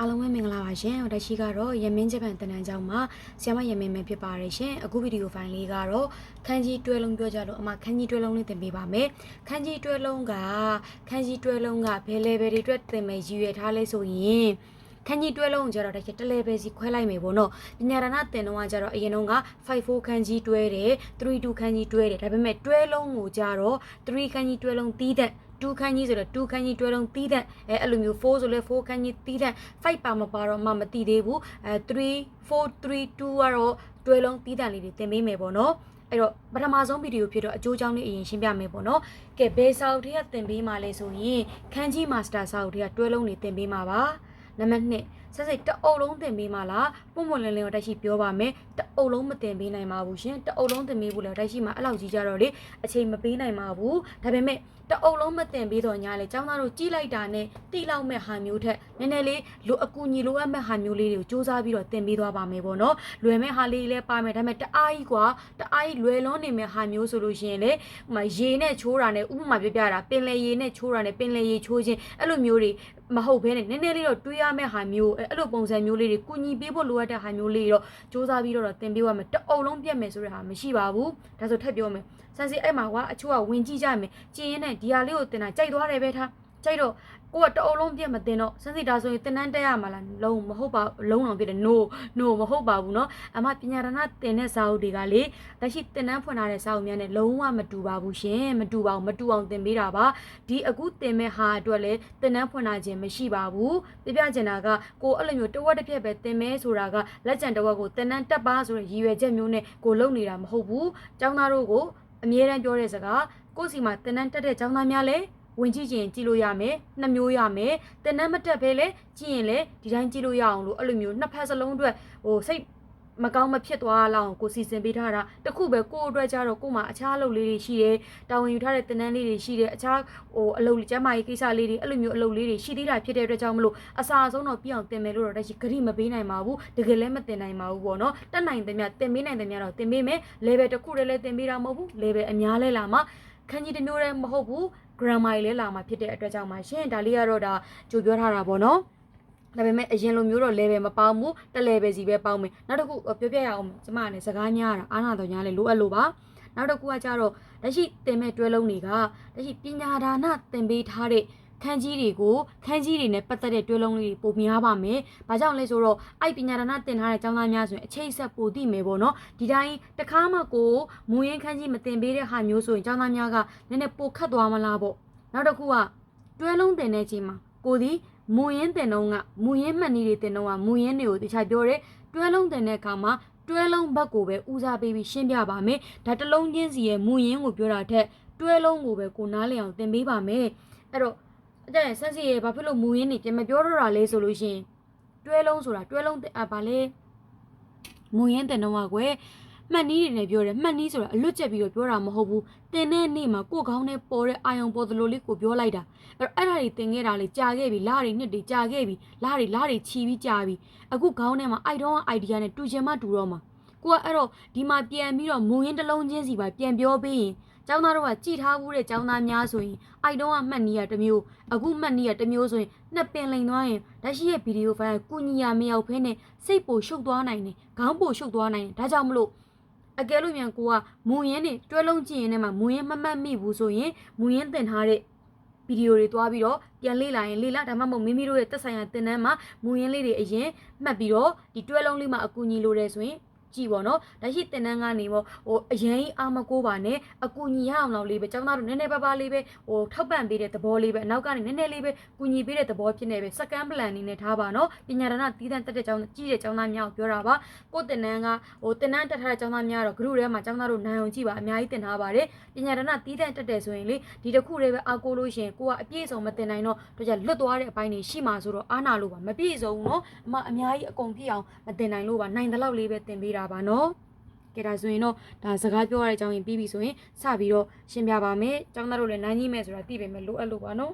အားလုံးပဲမင်္ဂလာပါရှင်။တက်ရှိကတော့ရမင်းဂျပန်တနန်းကျောင်းမှာဆ iam မရမင်းပဲဖြစ်ပါတယ်ရှင်။အခုဗီဒီယိုဖိုင်လေးကတော့ခန်းကြီးတွဲလုံးပြောကြလို့အမခန်းကြီးတွဲလုံးလေးသင်ပေးပါမယ်။ခန်းကြီးတွဲလုံးကခန်းကြီးတွဲလုံးကဘယ် level တွေအတွက်သင်မယ်ရည်ရွယ်ထားလဲဆိုရင်ခန်းကြီးတွဲလုံးကိုကျတော့တစ်ချက်တစ် level စီခွဲလိုက်မယ်ပေါ့နော်။ပညာရဏသင်တော့ကကျတော့အရင်တုန်းက54ခန်းကြီးတွဲတယ်32ခန်းကြီးတွဲတယ်ဒါပေမဲ့တွဲလုံးကိုကျတော့3ခန်းကြီးတွဲလုံးတီးတဲ့ 2ခန်းကြီးဆိုတော့2ခန်းကြီးတွဲလုံးတီးတဲ့အဲအဲ့လိုမျိုး4ဆိုလဲ4ခန်းကြီးတီးတဲ့5ပါမပါတော့မှမတီးသေးဘူးအဲ3 4 3 2ကတော့တွဲလုံးတီးတဲ့လေးတွေသင်ပေးမယ်ပေါ့နော်အဲ့တော့ပထမဆုံးဗီဒီယိုဖြစ်တော့အကျိုးကြောင့်လေးအရင်ရှင်းပြမယ်ပေါ့နော်ကဲဘယ်စာအုပ်တွေကသင်ပေးမှာလဲဆိုရင်ခန်းကြီးမာစတာစာအုပ်တွေကတွဲလုံးတွေသင်ပေးမှာပါနံပါတ်1 ဆက်စိတ်တအုပ်လုံးသင်ပေးမှာလားပုံမလင်းလင်းကိုတက်ရှိပြောပါမယ်တအုပ်လုံးမသင်ပေးနိုင်ပါဘူးရှင်တအုပ်လုံးသင်ပေးဖို့လည်းတက်ရှိမှာအဲ့လောက်ကြီးကြတော့လေအချိန်မပေးနိုင်ပါဘူးဒါပေမဲ့တအုပ်လုံးမတင်ပြီးတော့ညာလေចောင်းသားတို့ကြီးလိုက်တာနဲ့တိလောက်မဲ့ဟာမျိုးထက်နည်းနည်းလေးလိုအကူညီလိုအပ်မဲ့ဟာမျိုးလေးတွေကိုစူးစမ်းပြီးတော့တင်ပေးသွားပါမယ်ပေါ့နော်လွယ်မဲ့ဟာလေးလည်းပါမယ်ဒါပေမဲ့တအားကြီးကွာတအားကြီးလွယ်လွန်းနေမဲ့ဟာမျိုးဆိုလို့ရှိရင်လေဟိုမှာရေနဲ့ချိုးတာနဲ့ဥပမာပြပြတာပင်လေရေနဲ့ချိုးတာနဲ့ပင်လေရေချိုးခြင်းအဲ့လိုမျိုးတွေ မဟုတ်ဘဲနဲ့နည်းနည်းလေးတော့တွေးရမယ့်ဟာမျိုးအဲ့လိုပုံစံမျိုးလေးတွေကုညီပေးဖို့လိုအပ်တဲ့ဟာမျိုးလေးတွေတော့စူးစမ်းပြီးတော့တင်ပေးရမယ်တအုပ်လုံးပြတ်မယ်ဆိုတဲ့ဟာမရှိပါဘူးဒါဆိုထပ်ပြောမယ်ဆန်စီအဲ့မှာကွာအချို့ကဝင်ကြည့်ကြမယ်ကျင်းရင်နဲ့ဒီဟာလေးကိုတင်တာကြိုက်သွားတယ်ပဲထားကြိုက်တော့ ကိုကတအုပ်လုံးပြတ်မတင်တော့ဆန်စီဒါဆိုရင်တင်တန်းတက်ရမှာလားလုံးမဟုတ်ပါလုံးအောင်ပြတယ် no no မဟုတ်ပါဘူးเนาะအမပညာရဏတင်တဲ့စာအုပ်တွေကလေလက်ရှိတင်တန်းဖွင့်ထားတဲ့စာအုပ်များနဲ့လုံးဝမတူပါဘူးရှင်မတူပါဘူးမတူအောင်တင်ပေးတာပါဒီအခုတင်မဲ့ဟာအတွက်လည်းတင်တန်းဖွင့်ထားခြင်းမရှိပါဘူးပြပြချင်တာကကိုအဲ့လိုမျိုးတဝက်တစ်ပြက်ပဲတင်မဲဆိုတာကလက်ကျန်တဝက်ကိုတင်တန်းတက်ပါဆိုတဲ့ရည်ရွယ်ချက်မျိုးနဲ့ကိုလုံနေတာမဟုတ်ဘူးចောင်းသားတို့ကိုအမြဲတမ်းပြောတဲ့စကားကိုယ့်စီမှာတင်တန်းတက်တဲ့ចောင်းသားများလည်း ဝင်ကြည့်ရင်ကြည့်လို့ရမယ်နှစ်မျိုးရမယ်တင်တန်းမတက်ဘဲလဲကြည့်ရင်လည်းဒီတိုင်းကြည့်လို့ရအောင်လို့အဲ့လိုမျိုးနှစ်ဖက်စလုံးအတွက်ဟိုစိတ်မကောင်းမဖြစ်သွားလောက်ကိုစီစဉ်ပေးထားတာတခုပဲကိုယ့်အတွက်ကြတော့ကို့မှာအခြားအလုပ်လေးတွေရှိတယ်တာဝန်ယူထားတဲ့တင်တန်းလေးတွေရှိတယ်အခြားဟိုအလုပ်ကျမ်းမာရေးကိစ္စလေးတွေအဲ့လိုမျိုးအလုပ်လေးတွေရှိသေးတာဖြစ်တဲ့အတွက်ကြောင့်မလို့အစာအဆုံးတော့ပြအောင်တင်မယ်လို့တော့တရှိဂရိမပေးနိုင်ပါဘူးတကယ်လည်းမတင်နိုင်ပါဘူးပေါ့နော်တက်နိုင်တယ်များတင်ပေးနိုင်တယ်များတော့တင်ပေးမယ် level တစ်ခုတည်းလည်းတင်ပေးတာမဟုတ်ဘူး level အများလဲလာမှာခန်းကြီးတစ်မျိုးတည်းမဟုတ်ဘူး grammar လေးလာမှာဖြစ်တဲ့အတွက်ကြောင့်ပါရှင်ဒါလေးကတော့ဒါကြိုပြောထားတာပေါ့နော်ဒါပေမဲ့အရင်လိုမျိုးတော့ level မပေါင်းဘူးတစ် level စီပဲပေါင်းမယ်နောက်တစ်ခုပြောပြရအောင်ကျမနဲ့စကားများတာအားနာတော်ညာလေလိုအပ်လို့ပါနောက်တစ်ခုကကြတော့လက်ရှိတင်မဲ့တွဲလုံးတွေကလက်ရှိပညာဒါနသင်ပေးထားတဲ့ ခန်းကြီးတွေကိုခန်းကြီးတွေနဲ့ပတ်သက်တဲ့တွဲလုံးလေးတွေပိုများပါမယ်။ဘာကြောင့်လဲဆိုတော့အဲ့ပညာဒါနသင်ထားတဲ့ကျောင်းသားများဆိုရင်အခြေဆက်ပိုသိမယ်ပေါ့နော်။ဒီတိုင်းတခါမှကိုမူရင်းခန်းကြီးမသင်ပေးတဲ့ဟာမျိုးဆိုရင်ကျောင်းသားများကနည်းနည်းပိုခတ်သွားမလားပေါ့။နောက်တစ်ခုကတွဲလုံးတင်တဲ့ချိန်မှာကိုဒီမူရင်းတင်တော့ကမူရင်းမှတ်နည်းတွေတင်တော့ကမူရင်းတွေကိုတခြားပြောတယ်တွဲလုံးတင်တဲ့အခါမှာတွဲလုံးဘက်ကိုပဲဦးစားပေးပြီးရှင်းပြပါမယ်ဒါတစ်လုံးချင်းစီရဲ့မူရင်းကိုပြောတာထက်တွဲလုံးကိုပဲကိုနားလည်အောင်သင်ပေးပါမယ်အဲ့တော့ အဲ့ဒါဆက်စီရဲ့ဘာဖြစ်လို့မူရင်းနေပြန်မပြောတော့တာလဲဆိုလို့ရှိရင်တွဲလုံးဆိုတာတွဲလုံးအဘာလဲမူရင်းတင်တော့ကွယ်မှတ်နည်းတွေနဲ့ပြောတယ်မှတ်နည်းဆိုတာအလွတ်ကျက်ပြီးတော့ပြောတာမဟုတ်ဘူးတင်တဲ့နေ့မှာကိုယ်ကောင်းနဲ့ပေါ်တဲ့အာယုံပေါ်သလိုလေးကိုပြောလိုက်တာအဲ့တော့အဲ့ဒါတွေတင်ခဲ့တာလေကြာခဲ့ပြီလားတွေနှစ်တွေကြာခဲ့ပြီလားတွေလားတွေချီပြီးကြာပြီအခုခေါင်းထဲမှာအိုက်တော့အိုင်ဒီယာနဲ့တူချင်မှတူတော့မှာကိုကအဲ့တော့ဒီမှာပြန်ပြီးတော့မူရင်းတစ်လုံးချင်းစီပါပြန်ပြောပေးရင် ကျောင်းသားတို့ကကြည်ထားဘူးတဲ့ကျောင်းသားများဆိုရင်အိုက်တော့ကမှတ်နည်းရတစ်မျိုးအခုမှတ်နည်းရတစ်မျိုးဆိုရင်နှစ်ပင်လိန်သွားရင်လက်ရှိရဲ့ဗီဒီယိုဖိုင်ကကုညီရမရောက်ဖဲနဲ့စိတ်ပိုရှုပ်သွားနိုင်တယ်ခေါင်းပိုရှုပ်သွားနိုင်တယ်ဒါကြောင့်မလို့အကယ်လို့မြန်ကိုကမူရင်းနေတွဲလုံးကြည့်ရင်လည်းမူရင်းမမှတ်မိဘူးဆိုရင်မူရင်းတင်ထားတဲ့ဗီဒီယိုတွေတွားပြီးတော့ပြန်လေ့လာရင်လေ့လာဒါမှမဟုတ်မိမိတို့ရဲ့သက်ဆိုင်ရာသင်တန်းမှာမူရင်းလေးတွေအရင်မှတ်ပြီးတော့ဒီတွဲလုံးလေးမှာအကူအညီလိုတယ်ဆိုရင် ကြည့်ပါတော့လက်ရှိတင်တန်းကနေပေါ့ဟိုအရင်အာမကိုးပါနဲ့အကူညီရအောင်လောက်လေးပဲကျောင်းသားတို့နည်းနည်းပါးပါးလေးပဲဟိုထောက်ပံ့ပေးတဲ့သဘောလေးပဲအနောက်ကနေနည်းနည်းလေးပဲကူညီပေးတဲ့သဘောဖြစ်နေပဲစကန်ပလန်အနေနဲ့ထားပါနော်ပညာရဏတီးတန်းတက်တဲ့ကျောင်းကြီးတဲ့ကျောင်းသားများကိုပြောတာပါကိုတင်တန်းကဟိုတင်တန်းတက်ထားတဲ့ကျောင်းသားများတော့ group ထဲမှာကျောင်းသားတို့နိုင်အောင်ကြည့်ပါအများကြီးတင်ထားပါတယ်ပညာရဏတီးတန်းတက်တယ်ဆိုရင်လေဒီတစ်ခုလေးပဲအားကိုးလို့ရှင်ကိုကအပြည့်စုံမတင်နိုင်တော့တို့ကြလွတ်သွားတဲ့အပိုင်းတွေရှိမှဆိုတော့အားနာလို့ပါမပြည့်စုံနော်အမအများကြီးအကုန်ပြည့်အောင်မတင်နိုင်လို့ပါနိုင်တဲ့လောက်လေးပဲတင်ပေးတာပါနော်ကဲဒါဆိုရင်တော့ဒါစကားပြောရတဲ့အကြောင်းရင်ပြီးပြီဆိုရင်စပြီးတော့ရှင်းပြပါမယ်။ကျောင်းသားတို့လည်းနိုင်ကြီးမဲ့ဆိုတာသိပေမဲ့လိုအပ်လို့ပါနော်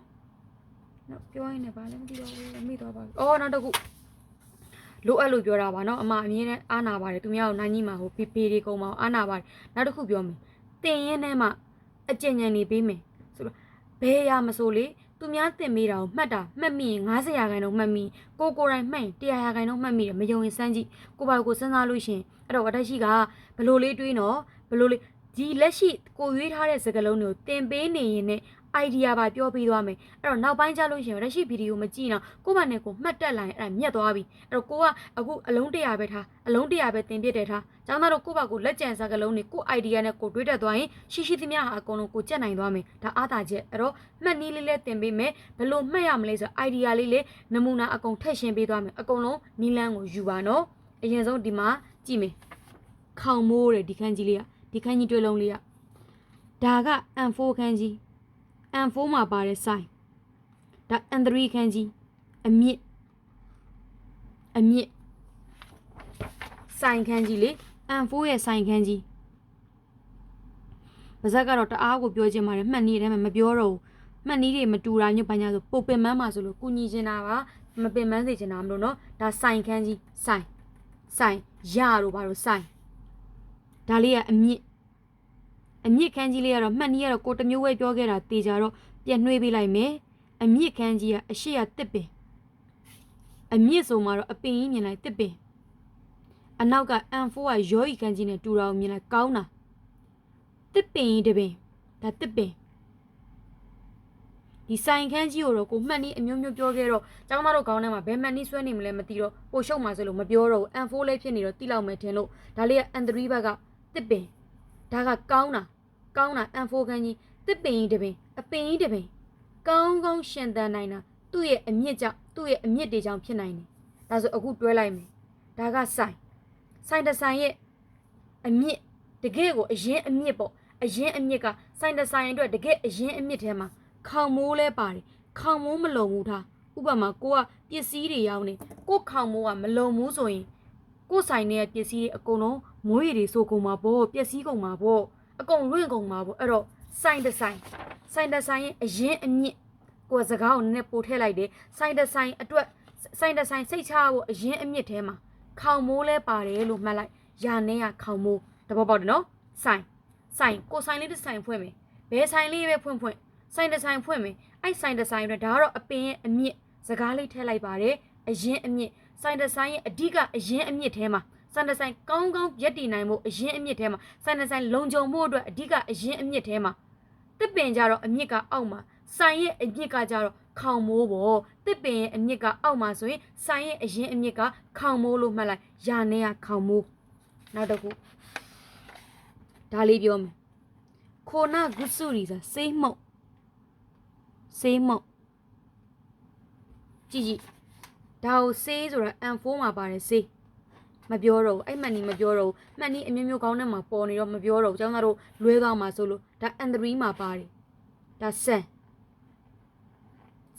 ။နောက်ပြောရင်လည်းဘာလည်းမသိတော့ဘူးအမိသွားပါဘူး။အော်နောက်တစ်ခုလိုအပ်လို့ပြောတာပါနော်အမအမြင်နဲ့အားနာပါတယ်သူများကိုနိုင်ကြီးမှာဟိုပေပေတွေကုန်ပါအောင်အားနာပါတယ်နောက်တစ်ခုပြောမယ်တင်ရင်ထဲမှာအကျဉ်းဉာဏ်နေပေးမယ်ဆိုတော့ဘယ်ရမဆိုလေ သူသူများတင်မိတာကိုမှတ်တာမှတ်မိရင်90ရာခိုင်နှုန်းမှတ်မိကိုကိုယ်တိုင်မှတ်ရင်100ရာခိုင်နှုန်းမှတ်မိတယ်မယုံရင်စမ်းကြည့်ကိုပါကိုစဉ်းစားလို့ရှရင်အဲ့တော့ဝတ္တရှိကဘလို့လေးတွေးနော်ဘလို့လေး ဒီလက်ရှိကိုရွေးထားတဲ့စကားလုံးတွေကိုတင်ပေးနေရင်နဲ့ idea ပါပြောပြီးသွားမယ်အဲ့တော့နောက်ပိုင်းကျလို့ရှရင်လက်ရှိဗီဒီယိုမကြည့်တော့ကိုယ့်ဘာနဲ့ကိုယ်မှတ်တက်လာရင်အဲ့ဒါမြတ်သွားပြီအဲ့တော့ကိုကအခုအလုံးတရာပဲထားအလုံးတရာပဲတင်ပြတယ်ထားကျောင်းသားတို့ကိုယ့်ဘာကိုလက်ကျန်စကားလုံးတွေကိုယ့် idea နဲ့ကိုယ်တွေးတက်သွားရင်ရှိရှိသမျှဟာအကုန်လုံးကိုကြက်နိုင်သွားမယ်ဒါအားသာချက်အဲ့တော့မှတ်နည်းလေးလေးတင်ပေးမယ်ဘယ်လိုမှတ်ရမလဲဆို idea လေးလေးနမူနာအကုန်ထည့်ရှင်းပေးသွားမယ်အကုန်လုံးနီလန်းကိုယူပါနော်အရင်ဆုံးဒီမှာကြည့်မယ်ခေါင်မိုးတယ်ဒီခန်းကြီးလေးက ဒီခန်းကြီးတွဲလုံးလေးကဒါက M4 ခန်းကြီး M4 မှာပါတဲ့ sign ဒါ N3 ခန်းကြီးအမြင့်အမြင့် sign ခန်းကြီးလေ M4 ရဲ့ sign ခန်းကြီးပါဇက်ကတော့တအားကိုပြောချင်ပါတယ်မှတ်နည်းတယ်မှမပြောတော့ဘူးမှတ်နည်းတွေမတူတာညွတ်ပါညာဆိုပုတ်ပင်မန်းမှာဆိုလို့ကုညီချင်တာပါမပင်မန်းစေချင်တာမလို့နော်ဒါ sign ခန်းကြီး sign sign ရတို့ဘာလို့ sign ဒါလေးကအမြင့်အမြင့်ခန်းကြီးလေးကတော့မှတ်နည်းကတော့ကိုတမျိုးဝဲပြောခဲ့တာတေချာတော့ပြန်နှွေးပေးလိုက်မယ်အမြင့်ခန်းကြီးကအရှိရတစ်ပင်အမြင့်ဆိုမှတော့အပင်ကြီးမြင်လိုက်တစ်ပင်အနောက်က M4 ကရောဤခန်းကြီးနဲ့တူတာကိုမြင်လိုက်ကောင်းတာတစ်ပင်ကြီးတစ်ပင်ဒါတစ်ပင်ဒီဆိုင်ခန်းကြီးကိုတော့ကိုမှတ်နည်းအမျိုးမျိုးပြောခဲ့တော့ကျောင်းသားတို့ခေါင်းထဲမှာဘယ်မှတ်နည်းဆွဲနေမလဲမသိတော့ပိုရှုပ်မှာဆိုလို့မပြောတော့ဘူး M4 လေးဖြစ်နေတော့တိလောက်မယ်ထင်လို့ဒါလေးက N3 ဘက်က တစ်ပင်ဒါကကောင်းတာကောင်းတာ M4 ခန်းကြီးတစ်ပင်ကြီးတစ်ပင်အပင်ကြီးတစ်ပင်ကောင်းကောင်းရှင်သန်နိုင်တာသူ့ရဲ့အမြင့်ကြောင့်သူ့ရဲ့အမြင့်တွေကြောင့်ဖြစ်နိုင်တယ်ဒါဆိုအခုတွဲလိုက်မယ်ဒါကဆိုင်ဆိုင်တဆိုင်ရဲ့အမြင့်တကယ့်ကိုအရင်အမြင့်ပေါ့အရင်အမြင့်ကဆိုင်တဆိုင်အတွက်တကယ့်အရင်အမြင့်ထဲမှာခေါင်မိုးလဲပါတယ်ခေါင်မိုးမလုံဘူးထားဥပမာကိုကပစ္စည်းတွေရောင်းနေကိုခေါင်မိုးကမလုံဘူးဆိုရင် ကိုဆိုင်တဲ့ပစ္စည်းတွေအကုန်လုံးမွေးရည်တွေဆိုကုန်မှာပေါ့ပျက်စီးကုန်မှာပေါ့အကုန်လွင့်ကုန်မှာပေါ့အဲ့တော့စိုင်းတဆိုင်စိုင်းတဆိုင်ရဲ့အရင်အမြင့်ကိုယ်စကားကိုနည်းနည်းပို့ထည့်လိုက်တယ်စိုင်းတဆိုင်အတွက်စိုင်းတဆိုင်စိတ်ချဖို့အရင်အမြင့်ထဲမှာခေါင်မိုးလဲပါတယ်လို့မှတ်လိုက်ယာနဲ့ကခေါင်မိုးတဘောပေါက်တယ်နော်စိုင်းစိုင်းကိုဆိုင်လေးတစ်ဆိုင်ဖွင့်မယ်ဘယ်ဆိုင်လေးပဲဖွင့်ဖွင့်စိုင်းတဆိုင်ဖွင့်မယ်အဲ့စိုင်းတဆိုင်အတွက်ဒါကတော့အပင်ရဲ့အမြင့်စကားလေးထည့်လိုက်ပါတယ်အရင်အမြင့် စိုင်းတဆိုင်ရဲ့အဓိကအရင်အမြင့်ထဲမှာစန်တဆိုင်ကောင်းကောင်းရက်တည်နိုင်မှုအရင်အမြင့်ထဲမှာစန်တဆိုင်လုံခြုံမှုအတွက်အဓိကအရင်အမြင့်ထဲမှာတစ်ပင်ကြတော့အမြင့်ကအောက်မှာဆိုင်ရဲ့အမြင့်ကကြတော့ခေါင်မိုးပေါ့တစ်ပင်ရဲ့အမြင့်ကအောက်မှာဆိုရင်ဆိုင်ရဲ့အရင်အမြင့်ကခေါင်မိုးလို့မှတ်လိုက်ယာနေကခေါင်မိုးနောက်တစ်ခုဒါလေးပြောမယ်ခိုနာဂုစုရီဆိုစေးမှုတ်စေးမှုတ်ကြည့်ကြည့် ဒါကိုစေးဆိုတာ M4 မှာပါတယ်စေးမပြောတော့ဘူးအဲ့မှန်နီမပြောတော့ဘူးမှန်နီအမျိုးမျိုးကောင်းတဲ့မှာပေါ်နေတော့မပြောတော့ဘူးကျောင်းသားတို့လွဲသွားမှာဆိုလို့ဒါ N3 မှာပါတယ်ဒါဆန်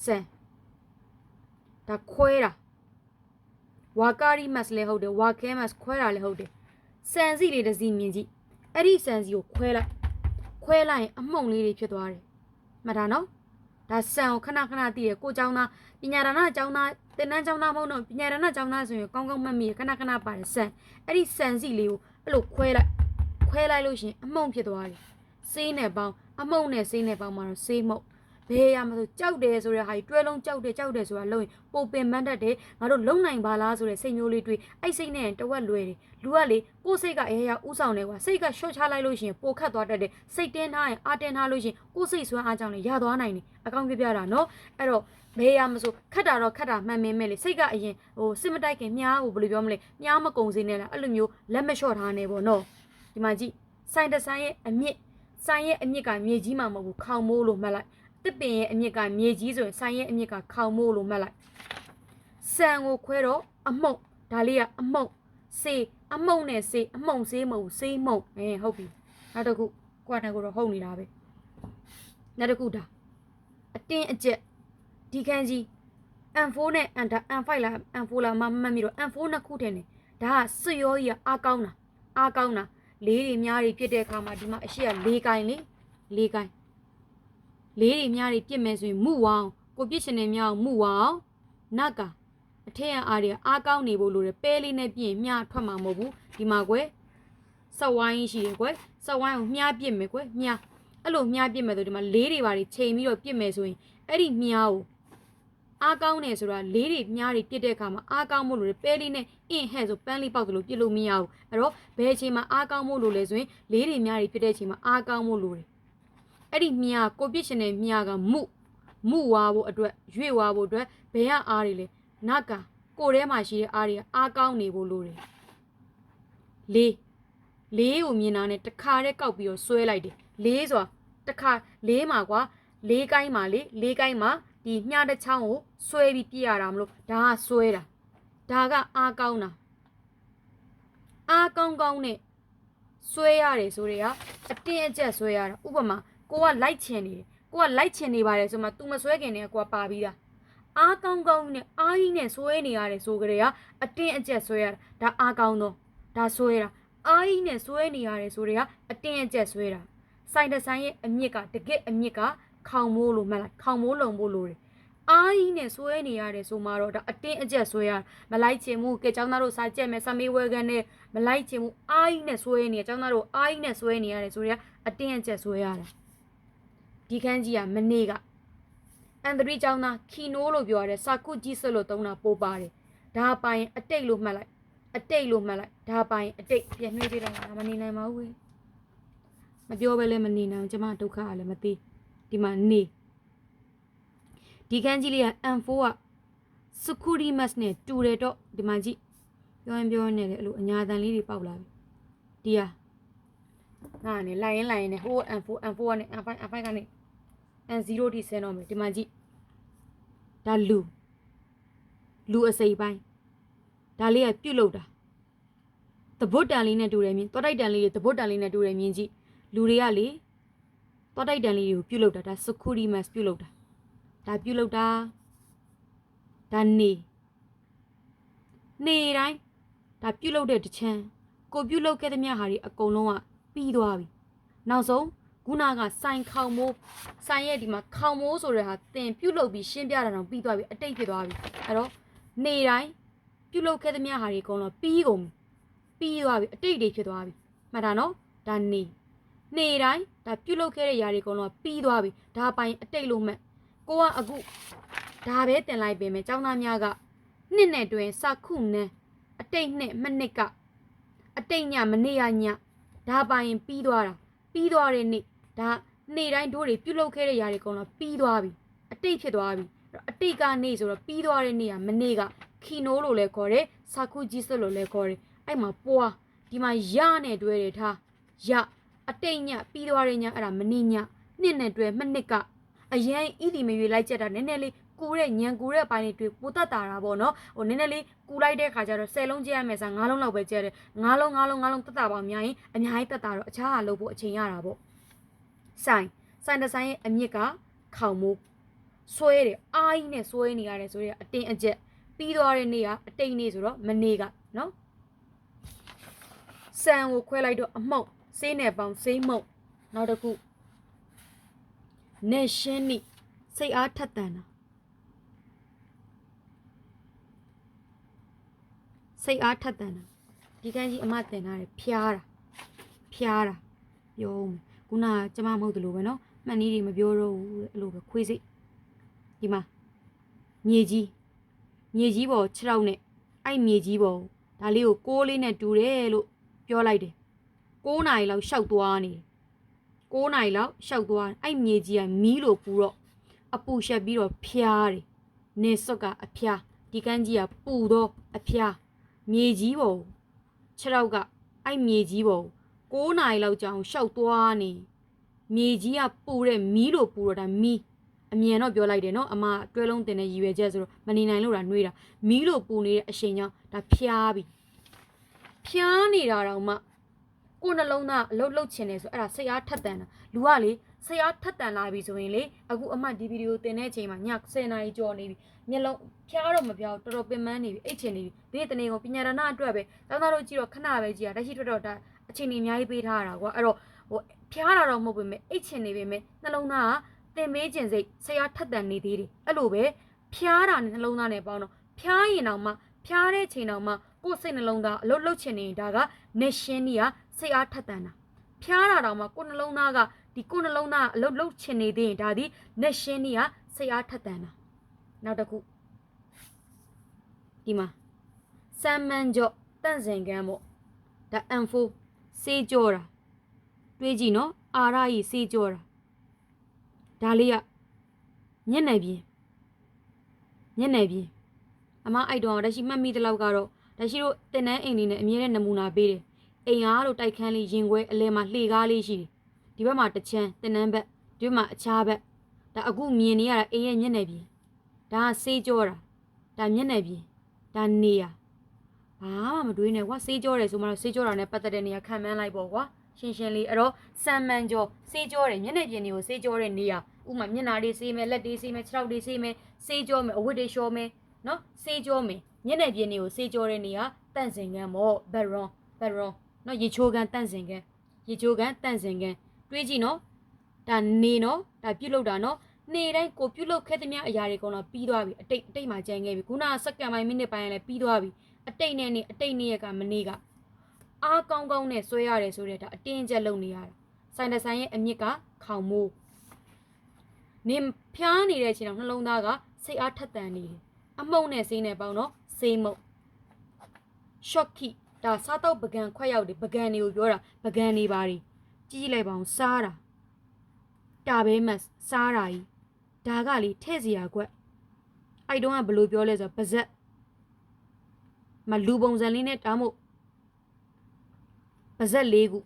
ဆန်ဒါခွဲတာဝါကာရီမတ်လည်းဟုတ်တယ်ဝါခဲမတ်ခွဲတာလည်းဟုတ်တယ်ဆန်စီလေးတစ်စီမြင်ကြည့်အဲ့ဒီဆန်စီကိုခွဲလိုက်ခွဲလိုက်ရင်အမှုန့်လေးတွေဖြစ်သွားတယ်မှတ်တာနော် ဒါဆန်ကိုခဏခဏတည်တယ်ကိုเจ้าသားပညာဒါနเจ้าသားတင်တန်းเจ้าသားမဟုတ်တော့ပညာဒါနเจ้าသားဆိုရင်ကောင်းကောင်းမှတ်မိရခဏခဏပါတယ်ဆန်အဲ့ဒီဆန်စီလေးကိုအဲ့လိုခွဲလိုက်ခွဲလိုက်လို့ရှရင်အမှုန့်ဖြစ်သွားတယ်စေးနဲ့ပေါင်းအမှုန့်နဲ့စေးနဲ့ပေါင်းမှာတော့စေးမှုန့် ဘယ်ရမှာဆိုကြောက်တယ်ဆိုတဲ့ဟာကြီးတွဲလုံးကြောက်တယ်ကြောက်တယ်ဆိုတာလုံးရင်ပိုပင်မန်းတတ်တယ်ငါတို့လုံနိုင်ပါလားဆိုတဲ့စိတ်မျိုးလေးတွေးအဲ့စိတ်နဲ့တဝက်လွယ်တယ်လူကလေကိုယ်စိတ်ကအေးရဥဆောင်နေကွာစိတ်ကရှော့ချလိုက်လို့ရှရင်ပိုခတ်သွားတတ်တယ်စိတ်တင်းထားရင်အာတင်းထားလို့ရှရင်ကိုယ်စိတ်ဆွမ်းအားကြောင့်လေရသွားနိုင်တယ်အကောင့်ပြပြတာနော်အဲ့တော့ဘယ်ရမဆိုခတ်တာတော့ခတ်တာမှန်မင်းမဲ့လေစိတ်ကအရင်ဟိုစစ်မတိုက်ခင်မြားကိုဘယ်လိုပြောမလဲမြားမကုံစေနဲ့လားအဲ့လိုမျိုးလက်မလျှော့ထားနေပေါ့နော်ဒီမှာကြည့်ဆိုင်တဆိုင်ရဲ့အမြင့်ဆိုင်ရဲ့အမြင့်ကမြေကြီးမှာမဟုတ်ဘူးခေါင်မိုးလို့မှတ်လိုက် တစ်ပင်ရဲ့အမြင့်ကမြေကြီးဆိုရင်ဆိုင်ရဲ့အမြင့်ကခေါင်မိုးလို့မှတ်လိုက်ဆန်ကိုခွဲတော့အမှုန့်ဒါလေးကအမှုန့်စေးအမှုန့်နဲ့စေးအမှုန့်စေးမဟုတ်စေးမှုန့်အဲဟုတ်ပြီနောက်တစ်ခုကွာတန်ကိုတော့ဟုတ်နေတာပဲနောက်တစ်ခုဒါအတင်းအကျက်ဒီခန်းကြီး M4 နဲ့ N M5 လား M4 လားမမှတ်မိတော့ M4 နှစ်ခုထည့်နေဒါကစွရောကြီးကအားကောင်းတာအားကောင်းတာလေးတွေများတွေပြစ်တဲ့အခါမှာဒီမှာအရှိက၄ကိုင်းလေ၄ကိုင်း လေးတွေများတွေပြစ်မယ်ဆိုရင်မှုဝအောင်ကိုပြစ်ချင်တဲ့များအောင်မှုဝအောင်နက်ကအထက်ရအားတွေအားကောင်းနေဖို့လိုတယ်ပဲလေးနဲ့ပြည့်ရင်မြထွက်မှာမဟုတ်ဘူးဒီမှာကွယ်ဆက်ဝိုင်းရှိတယ်ကွယ်ဆက်ဝိုင်းကိုမြပြစ်မယ်ကွယ်မြအဲ့လိုမြပြစ်မယ်ဆိုဒီမှာလေးတွေပါတွေချိန်ပြီးတော့ပြစ်မယ်ဆိုရင်အဲ့ဒီမြားကိုအားကောင်းတယ်ဆိုတာလေးတွေမြားတွေပြစ်တဲ့အခါမှာအားကောင်းမို့လို့လေပဲလေးနဲ့အင်းဟဲ့ဆိုပန်းလေးပေါက်တယ်လို့ပြစ်လို့မရဘူးအဲ့တော့ဘယ်အချိန်မှာအားကောင်းမို့လို့လဲဆိုရင်လေးတွေမြားတွေပြစ်တဲ့အချိန်မှာအားကောင်းမို့လို့တယ် အဲ့ဒီမြားကိုပြစ်ရှင်တဲ့မြားကမှုမှုဝါဖို့အတွက်ရွေ့ဝါဖို့အတွက်ဘယ်ကအားတွေလဲနတ်ကကိုယ်ထဲမှာရှိတဲ့အားတွေကအားကောင်းနေဖို့လို့တယ်လေးလေးကိုမြင်တာနဲ့တစ်ခါတည်းကောက်ပြီးတော့ဆွဲလိုက်တယ်လေးဆိုတာတစ်ခါလေးမှာကွာလေးကိုင်းမှာလေလေးကိုင်းမှာဒီမြတစ်ချောင်းကိုဆွဲပြီးပြရတာမလို့ဒါကဆွဲတာဒါကအားကောင်းတာအားကောင်းကောင်းနဲ့ဆွဲရတယ်ဆိုတွေကအတင်းအကျပ်ဆွဲရတာဥပမာ ကိုကလိုက်ချင်နေတယ်ကိုကလိုက်ချင်နေပါတယ်ဆိုမှ तू မဆွဲခင်တည်းကကိုကပါပြီးသားအားကောင်းကောင်းနဲ့အားကြီးနဲ့ဆွဲနေရတယ်ဆိုကြတဲ့ကအတင်းအကျပ်ဆွဲရတာဒါအားကောင်းတော့ဒါဆွဲတာအားကြီးနဲ့ဆွဲနေရတယ်ဆိုတွေကအတင်းအကျပ်ဆွဲတာဆိုင်တဆိုင်ရဲ့အမြစ်ကတကယ့်အမြစ်ကခေါင်မိုးလို့မှတ်လိုက်ခေါင်မိုးလုံဖို့လိုတယ်အားကြီးနဲ့ဆွဲနေရတယ်ဆိုမှတော့ဒါအတင်းအကျပ်ဆွဲရမလိုက်ချင်ဘူးကဲចောင်းသားတို့စာကြက်မယ်စမေးဝဲကန်နဲ့မလိုက်ချင်ဘူးအားကြီးနဲ့ဆွဲနေရចောင်းသားတို့အားကြီးနဲ့ဆွဲနေရတယ်ဆိုတော့အတင်းအကျပ်ဆွဲရတာ ဒီခန်းကြီးကမနေ့ကအန်ဒရီចောင်းသားခီနိုးလို့ပြောရတဲ့စာကုကြီးဆွလို့သုံးတာပို့ပါတယ်ဒါပိုင်အတိတ်လို့မှတ်လိုက်အတိတ်လို့မှတ်လိုက်ဒါပိုင်အတိတ်ပြန်နှွေးပေးလိုက်တာမနေနိုင်ပါဘူးမပြောပဲလည်းမနေနိုင်ကျမဒုက္ခကလည်းမသိဒီမှာနေဒီခန်းကြီးလေးက M4 က Securimas နဲ့တူတယ်တော့ဒီမှာကြည့်ပြောရင်ပြောရင်လည်းအဲ့လိုအညာတန်လေးတွေပေါက်လာပြီဒီဟာငါနဲ့လိုက်ရင်လိုက်ရင်နဲ့ဟို M4 M4 ကနေ M5 M5 ကနေ N0 ထိဆင်းတော့မယ်ဒီမှာကြည့်ဒါလူလူအစိပ်ပိုင်းဒါလေးကပြုတ်လို့တာတပုတ်တန်လေးနဲ့တူတယ်မြင်တွားတိုက်တန်လေးတွေတပုတ်တန်လေးနဲ့တူတယ်မြင်ကြည့်လူတွေကလေတွားတိုက်တန်လေးတွေကိုပြုတ်လို့တာဒါ Securimas ပြုတ်လို့တာဒါပြုတ်လို့တာဒါနေနေတိုင်းဒါပြုတ်လို့တဲ့တချမ်းကိုပြုတ်လို့ခဲ့တဲ့မြဟာတွေအကုန်လုံးကပြီးသွားပြီနောက်ဆုံး ခုနကစိုင်ခေါင်မိုးစိုင်ရဲ့ဒီမှာခေါင်မိုးဆိုတဲ့ဟာတင်ပြုတ်လို့ပြီးရှင်းပြတာတော့ပြီးသွားပြီအတိတ်ဖြစ်သွားပြီအဲ့တော့နေတိုင်းပြုတ်လို့ခဲ့တဲ့မြဟာတွေအကုန်လုံးပြီးကုန်ပြီပြီးသွားပြီအတိတ်တွေဖြစ်သွားပြီမှတ်တာနော်ဒါနေနေတိုင်းဒါပြုတ်လို့ခဲ့တဲ့ຢာတွေအကုန်လုံးပြီးသွားပြီဒါပိုင်အတိတ်လို့မှတ်ကိုကအခုဒါပဲတင်လိုက်ပေမဲ့ចောင်းသားများကနှစ်နဲ့တွင်စခုနဲ့အတိတ်နဲ့မနှစ်ကအတိတ်ညမနေ့ရညဒါပိုင်ပြီးသွားတာပြီးသွားတဲ့နေ့ ဒါနေ့တိုင်းတို့တွေပြုတ်လုခဲ့တဲ့ຢာတွေအကုန်လုံးပြီးသွားပြီအတိတ်ဖြစ်သွားပြီအတိတ်ကနေဆိုတော့ပြီးသွားတဲ့နေ့ကမနေ့ကခီနိုးလို့လည်းခေါ်တယ်စခုဂျီစလို့လည်းခေါ်တယ်အဲ့မှာပွားဒီမှာရနဲ့တွဲတယ်ထားရအတိတ်ညပြီးသွားတဲ့ညအဲ့ဒါမနေ့ညနှစ်နဲ့တွဲမနှစ်ကအရင်ဣတိမရွေလိုက်ချက်တာနည်းနည်းလေးကူတဲ့ညံကူတဲ့ပိုင်းတွေတွေ့ပိုတတ်တာတာပေါ့နော်ဟိုနည်းနည်းလေးကူလိုက်တဲ့ခါကျတော့10လုံးကျက်ရမယ်ဆို9လုံးလောက်ပဲကျက်တယ်9လုံး9လုံး9လုံးတတ်တာပါအများကြီးအများကြီးတတ်တာတော့အခြားဟာလုပ်ဖို့အချိန်ရတာပေါ့ ဆိုင်ဆိုင်တဆိုင်ရဲ့အမြစ်ကခေါင်မိုးဆွဲတယ်အာကြီးနဲ့ဆွဲနေရတယ်ဆိုတော့အတင်းအကျက်ပြီးသွားတဲ့နေ့ကအတိတ်နေ့ဆိုတော့မနေ့ကနော်ဆန်ကိုခွဲလိုက်တော့အမှုန့်ဆေးနယ်ပေါင်းဆေးမှုန့်နောက်တစ်ခုနဲ့ရှင်းနိစိတ်အားထက်သန်တာစိတ်အားထက်သန်တာဒီကန်းကြီးအမတင်ထားတယ်ဖျားတာဖျားတာပြောဦးမယ် ခုနကျမမဟုတ်သလိုပဲနော်မှန်နည်းတွေမပြောတော့ဘူးအဲ့လိုပဲခွေးစိတ်ဒီမှာမြေကြီးမြေကြီးပေါ်6လောက်နဲ့အဲ့မြေကြီးပေါ်ဒါလေးကိုကိုးလေးနဲ့တူတယ်လို့ပြောလိုက်တယ်9နာရီလောက်ရှောက်သွားနေ9နာရီလောက်ရှောက်သွားအဲ့မြေကြီးကမီးလို့ပူတော့အပူရှက်ပြီးတော့ဖျားတယ်နေစွက်ကအဖျားဒီကန်းကြီးကပူတော့အဖျားမြေကြီးပေါ်6လောက်ကအဲ့မြေကြီးပေါ် 9နာရီလောက်ကြာအောင်ရှောက်သွားနေမြေကြီးကပူတဲ့မီးလို့ပူတော့ဒါမီးအမြန်တော့ပြောလိုက်တယ်နော်အမတွဲလုံးတင်တဲ့ရည်ရွယ်ချက်ဆိုတော့မနေနိုင်လို့တာနှွေးတာမီးလို့ပူနေတဲ့အချိန်ကြောင့်ဒါဖျားပြီဖျားနေတာတော့မှကိုယ်နှလုံးသားအလုတ်လုတ်ချင်တယ်ဆိုအဲ့ဒါစိတ်အားထက်တန်တာလူကလေစိတ်အားထက်တန်လာပြီဆိုရင်လေအခုအမဒီဗီဒီယိုတင်တဲ့အချိန်မှာည10နာရီကျော်နေပြီမျက်လုံးဖျားတော့မပြောင်းတော်တော်ပင်ပန်းနေပြီအိတ်ချင်နေပြီဒီတနေ့ကပညာရဏအတွက်ပဲတောင်းသားတို့ကြည့်တော့ခဏပဲကြည့်ရလက်ရှိထွက်တော့ဒါ အချိန်ကြီးအများကြီးပေးထားရတာကွာအဲ့တော့ဟိုဖျားတာတော့မဟုတ်ပေမဲ့အိတ်ချင်နေပေမဲ့နှလုံးသားကတင်မေးခြင်းစိတ်ဆရာထက်တန်နေသေးတယ်အဲ့လိုပဲဖျားတာနဲ့နှလုံးသားနဲ့ပေါင်းတော့ဖျားရင်တော့မှဖျားတဲ့ချိန်တော့မှကိုယ်စိတ်နှလုံးသားအလုတ်လုတ်ချင်နေတာကနေရှင်းကြီးကစိတ်အားထက်တန်တာဖျားတာတော့မှကိုယ်နှလုံးသားကဒီကိုယ်နှလုံးသားအလုတ်လုတ်ချင်နေသေးရင်ဒါဒီနေရှင်းကြီးကစိတ်အားထက်သန်တာနောက်တစ်ခုဒီမှာစမ်းမန်းကြော့တန့်စင်ကန်းပေါ့ဒါ M4 စေးကြောတာတွေးကြည့်နော်အာရကြီးစေးကြောတာဒါလေးကညက်နေပြင်ညက်နေပြင်အမအိုက်တော့တရှိမှတ်မိတဲ့လောက်ကတော့တရှိတို့တင်တန်းအိမ်လေးနဲ့အမြဲတမ်းနမူနာပေးတယ်အိမ်အားလို့တိုက်ခန်းလေးရင်ခွဲအလဲမှာလှေကားလေးရှိတယ်ဒီဘက်မှာတစ်ချမ်းတင်တန်းဘက်ဒီဘက်မှာအခြားဘက်ဒါအခုမြင်နေရတာအိမ်ရဲ့ညက်နေပြင်ဒါကစေးကြောတာဒါညက်နေပြင်ဒါနေရ ဘာမှမတွေးနဲ့ကွာစေးကြောတယ်ဆိုမှတော့စေးကြောတာနဲ့ပတ်သက်တဲ့နေရာခံမှန်းလိုက်ပေါ့ကွာရှင်းရှင်းလေးအဲ့တော့စံမှန်ကြောစေးကြောတယ်ညက်နေပြင်တွေကိုစေးကြောတဲ့နေရာဥမာမျက်နာတွေစေးမယ်လက်တွေစေးမယ်ခြေထောက်တွေစေးမယ်စေးကြောမယ်အဝတ်တွေလျှော်မယ်နော်စေးကြောမယ်ညက်နေပြင်တွေကိုစေးကြောတဲ့နေရာတန့်စင်ကန်းပေါ့ဘက်ရွန်ဘက်ရွန်နော်ရေချိုးကန်တန့်စင်ကန်းရေချိုးကန်တန့်စင်ကန်းတွေးကြည့်နော်ဒါနေနော်ဒါပြုတ်လောက်တာနော်နေတိုင်းကိုပြုတ်လောက်ခဲ့သမျှအရာတွေကတော့ပြီးသွားပြီအတိတ်အတိတ်မှာကြံခဲ့ပြီခုနကစက္ကန့်ပိုင်းမိနစ်ပိုင်းလည်းပြီးသွားပြီ အတိတ်နဲ့နေအတိတ်နေ့ရကမနေ့ကအားကောင်းကောင်းနဲ့ဆွဲရတယ်ဆိုတဲ့ဒါအတင်းကျပ်လုပ်နေရတာဆိုင်တဆိုင်ရဲ့အမြင့်ကခေါင်မိုးနေဖျားနေတဲ့အချိန်တော့နှလုံးသားကစိတ်အားထက်သန်နေတယ်အမုံနဲ့စိနဲ့ပေါင်းတော့စိမုံရှော့ခိဒါစားတော့ပကံခွက်ရောက်တယ်ပကံတွေကိုပြောတာပကံနေပါ री ကြီးကြည့်လိုက်ပါအောင်စားတာတာပဲမတ်စားတာကြီးဒါကလေထဲ့စီရကွက်အဲ့တုန်းကဘယ်လိုပြောလဲဆိုတော့ပါဇက် မလူပုံစံလေးနဲ့တားမို့ပါဇက်လေးခု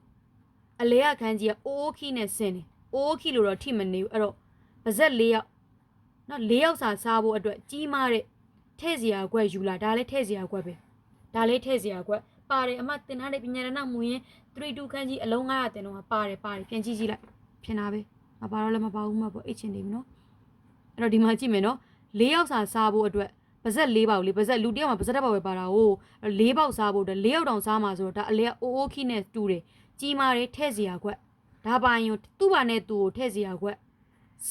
အလဲအခန်းကြီးကအိုးခီနဲ့ဆင်းတယ်အိုးခီလို့တော့ထိမနေဘူးအဲ့တော့ပါဇက်လေးယောက်နော်လေးယောက်စာစားဖို့အတွက်ကြီးမားတဲ့ထဲ့စီရကွက်ယူလာဒါလည်းထဲ့စီရကွက်ပဲဒါလည်းထဲ့စီရကွက်ပါတယ်အမတင်ထားတဲ့ပညာရဏမူရင်3 2ခန်းကြီးအလုံး900တင်တော့ပါတယ်ပါတယ်ပြန်ကြည့်ကြည့်လိုက်ဖြစ်နာပဲမပါတော့လည်းမပါဘူးမှပေါ့အိတ်ချင်နေပြီနော်အဲ့တော့ဒီမှာကြည့်မယ်နော်၄ယောက်စာစားဖို့အတွက် ပါဇက်၄ပေါက်လေပါဇက်လူတစ်ယောက်မှာပါဇက်တစ်ပေါက်ပဲပါတာဟုတ်၄ပေါက်စားဖို့အတွက်၄ယောက်တောင်စားမှာဆိုတော့ဒါအလဲအိုးအိုးခိနဲ့တူတယ်ကြီးမားတယ်ထဲ့စီရခွက်ဒါပိုင်ယသူ့ဘာနဲ့သူ့ကိုထဲ့စီရခွက်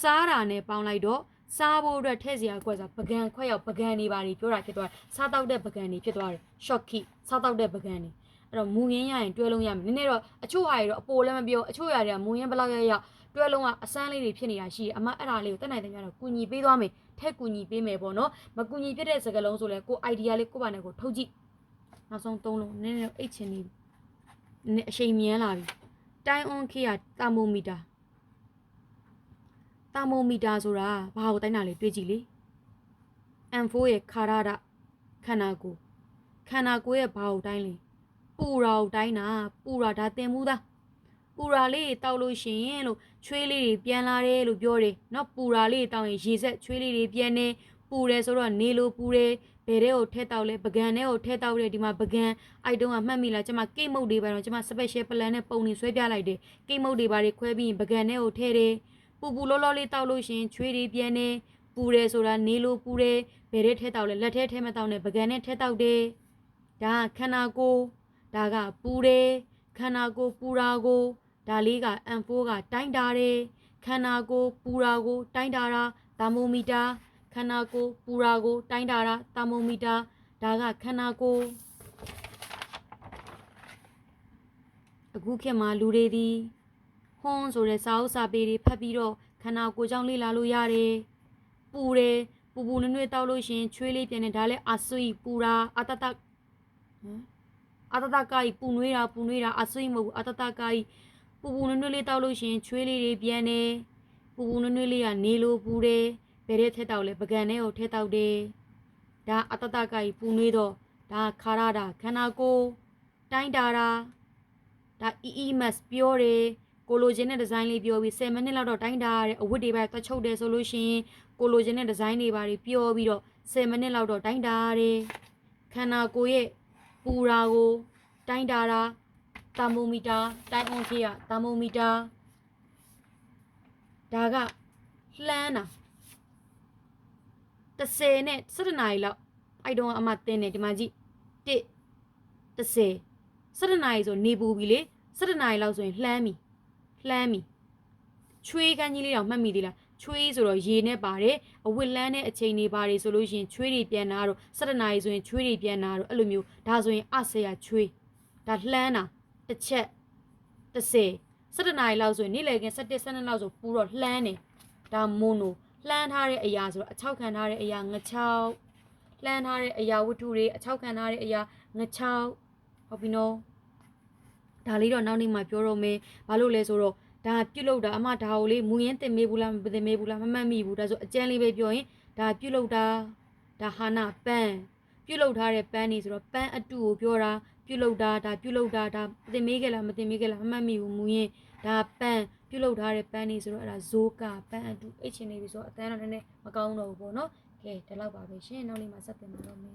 စားတာနဲ့ပေါင်းလိုက်တော့စားဖို့အတွက်ထဲ့စီရခွက်ဆိုပကံခွက်ရောက်ပကံနေပါလေပြောတာဖြစ်သွားတယ်စားတောက်တဲ့ပကံနေဖြစ်သွားတယ် short key စားတောက်တဲ့ပကံနေအဲ့တော့မူရင်းရရင်တွဲလုံးရမယ်နည်းနည်းတော့အချို့ဟာတွေတော့အပိုလည်းမပြောအချို့ဟာတွေကမူရင်းဘလောက်ရရတွဲလုံးကအစမ်းလေးတွေဖြစ်နေတာရှိတယ်အမအဲ့ဒါလေးကိုတက်နိုင်တယ်များတော့ကူညီပေးသွားမယ် ထက်ကူညီပေးမယ်ပေါ့နော်မကူညီဖြစ်တဲ့စကားလုံးဆိုလဲကို idea လေးကိုပါနဲ့ကိုထုတ်ကြည့်နောက်ဆုံးသုံးလုံးနည်းနည်းအိတ်ချင်နေပြီနည်းအချိန်မြန်းလာပြီတိုင်း on ခေကတာမိုမီတာတာမိုမီတာဆိုတာဘာကိုတိုင်းတာလဲတွေးကြည့်လေ M4 ရဲ့ခါရဒခန္ဓာကိုယ်ခန္ဓာကိုယ်ရဲ့ဘာကိုတိုင်းလဲပူရာကိုတိုင်းတာပူရာဒါတင်မှုသား ပူရာလေးတောက်လို့ရှိရင်လို့ချွေးလေးတွေပြန်လာတယ်လို့ပြောတယ်เนาะပူရာလေးတောက်ရင်ရေဆက်ချွေးလေးတွေပြန်နေပူတယ်ဆိုတော့နေလို့ပူတယ်ဘယ်တဲ့ကိုထဲတောက်လဲပကံထဲကိုထဲတောက်တယ်ဒီမှာပကံအိုက်တုံးကမှတ်မိလားကျမကိတ်မုတ်တွေပါတော့ကျမ special plan နဲ့ပုံနေဆွဲပြလိုက်တယ်ကိတ်မုတ်တွေပါတွေခွဲပြီးရင်ပကံထဲကိုထဲတယ်ပူပူလောလောလေးတောက်လို့ရှိရင်ချွေးတွေပြန်နေပူတယ်ဆိုတာနေလို့ပူတယ်ဘယ်တဲ့ထဲတောက်လဲလက်ထဲထဲမတောက်နဲ့ပကံနဲ့ထဲတောက်တယ်ဒါကခန္ဓာကိုယ်ဒါကပူတယ်ခန္ဓာကိုယ်ပူတာကို ဒါလေးက M4 ကတိုင်းတာတယ်ခန္ဓာကိုယ်ပူတာကို တိုင်းတာတာသာမိုမီတာခန္ဓာကိုယ်ပူတာကို တိုင်းတာတာသာမိုမီတာဒါကခန္ဓာကိုယ်အခုခေတ်မှာလူတွေဒီဟွန်းဆိုတဲ့စာအုပ်စာပေတွေဖတ်ပြီးတော့ခန္ဓာကိုယ်ကြောင့်လေ့လာလို့ရတယ်ပူတယ်ပူပူနွေ့နွေ့တောက်လို့ရှရင်ချွေးလေးပြန်နေဒါလည်းအဆွေပူတာအတတဟမ်အတတကကြီးပူနွေးတာပူနွေးတာအဆွေမဟုတ်ဘူးအတတကကြီး ပူပူနွေ့နွေ့လေးတောက်လို့ရှရင်ချွေးလေးတွေပြန်နေပူပူနွေ့နွေ့လေးကနေလို့ပူတယ်ဘယ်တဲ့ထက်တောက်လဲပကံထဲကိုထက်တောက်တယ်ဒါအတတကကြီးပူနွေးတော့ဒါခါရတာခန္ဓာကိုယ်တိုင်းတာတာဒါ EEMS ပြောတယ်ကိုလိုချင်တဲ့ဒီဇိုင်းလေးပြောပြီး10မိနစ်လောက်တော့တိုင်းတာရတဲ့အဝတ်တွေပဲတွချုပ်တယ်ဆိုလို့ရှိရင်ကိုလိုချင်တဲ့ဒီဇိုင်းတွေပါပြီးပြောပြီးတော့10မိနစ်လောက်တော့တိုင်းတာရတယ်ခန္ဓာကိုယ်ရဲ့ပူရာကိုတိုင်းတာတာ သာမိုမီတာတိုင်းအောင်ခေးကသာမိုမီတာဒါကလှမ်းတာ30နဲ့17နာရီလောက်အဲ့တော့အမတင်းတယ်ဒီမှာကြည့်1 30 17နာရီဆိုနေပူပြီလေ17နာရီလောက်ဆိုရင်လှမ်းပြီလှမ်းပြီချွေးကန်းကြီးလေးတော့မှတ်မိသေးလားချွေးဆိုတော့ရေနဲ့ပါတယ်အဝတ်လန်းတဲ့အချိန်တွေပါတယ်ဆိုလို့ရှိရင်ချွေးတွေပြန်လာတော့17နာရီဆိုရင်ချွေးတွေပြန်လာတော့အဲ့လိုမျိုးဒါဆိုရင်အဆေရချွေးဒါလှမ်းတာ တစ်ချက်30 17နာရီလောက်ဆိုရင်နေ့လည်ခင်း17 12လောက်ဆိုပူတော့လှမ်းနေဒါမိုနိုလှမ်းထားတဲ့အရာဆိုတော့အခြောက်ခံထားတဲ့အရာငချောက်လှမ်းထားတဲ့အရာဝတ္ထုတွေအခြောက်ခံထားတဲ့အရာငချောက်ဟုတ်ပြီနော်ဒါလေးတော့နောက်နေ့မှပြောတော့မယ်ဘာလို့လဲဆိုတော့ဒါပြုတ်လောက်တာအမဒါကိုလေမူရင်းတင်မေးဘူးလားမတင်မေးဘူးလားမမှတ်မိဘူးဒါဆိုအကျန်းလေးပဲပြောရင်ဒါပြုတ်လောက်တာဒါဟာနာပန်းပြုတ်လောက်ထားတဲ့ပန်းနေဆိုတော့ပန်းအတူကိုပြောတာ ပြုတ်လောက်တာဒါပြုတ်လောက်တာဒါတင်မေးခဲ့လားမတင်မေးခဲ့လားမမှတ်မိဘူးမူရင်းဒါပန်းပြုတ်လောက်ထားတဲ့ပန်းနေဆိုတော့အဲ့ဒါဇိုးကပန်းအတူအိတ်ချင်နေပြီဆိုတော့အတန်းတော့နည်းနည်းမကောင်းတော့ဘူးပေါ့နော်ကဲဒီလောက်ပါပဲရှင်နောက်နေ့မှဆက်တင်ပါတော့မယ်